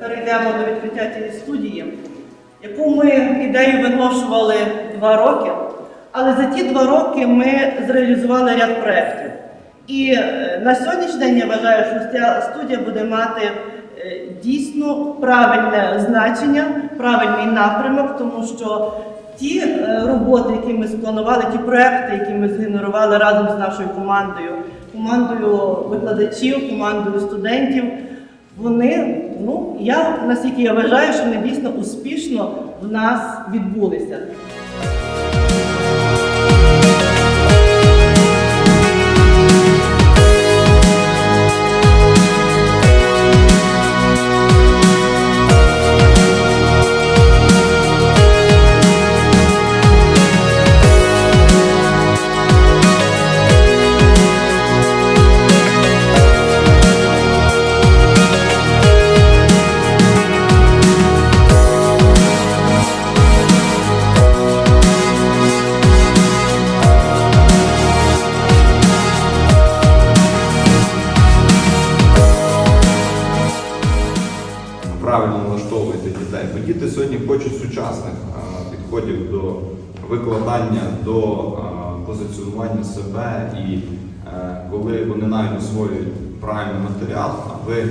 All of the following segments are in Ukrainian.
перейдемо до відкриття цієї студії, яку ми ідею виношували два роки, але за ті два роки ми зреалізували ряд проєктів. І е, на сьогоднішній день я вважаю, що ця студія буде мати е, дійсно правильне значення, правильний напрямок, тому що ті е, роботи, які ми спланували, ті проекти, які ми згенерували разом з нашою командою, командою викладачів, командою студентів вони, ну я наскільки я вважаю, що вони дійсно успішно в нас відбулися. Налаштовуєте дітей. Бо діти сьогодні хочуть сучасних підходів до викладання, до позиціонування себе. І е, коли вони навіть освоюють правильний матеріал, а ви,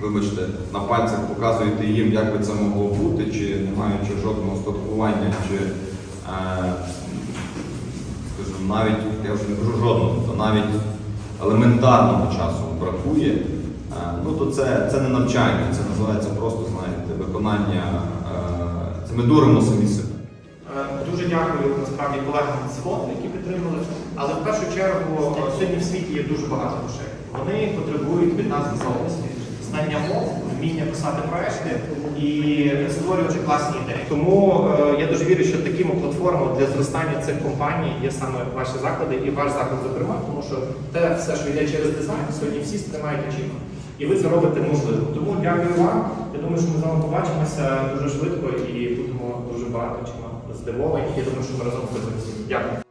вибачте, на пальцях показуєте їм, як би це могло бути, чи не маючи жодного устаткування, чи е, скажімо, навіть, я вже не кажу жодного, то навіть елементарного часу бракує, е, ну то це, це не навчання, це називається просто, виконання. Це ми дуримо самі себе. Е, Дуже дякую насправді колегам з фонду, які підтримали. Але в першу чергу е, сьогодні в світі є дуже багато грошей. Вони потребують від нас готовності, знання мов, вміння писати проекти і створювати класні ідеї. Тому е, я дуже вірю, що такими платформами для зростання цих компаній є саме ваші заклади і ваш заклад, зокрема, тому що те все, що йде через дизайн, сьогодні всі сприймають очима. І ви це робите можливо. Тому дякую вам. Я думаю, що ми з вами побачимося дуже швидко і будемо дуже багато чим здивовані. Я думаю, що ми разом працюємо. Дякую.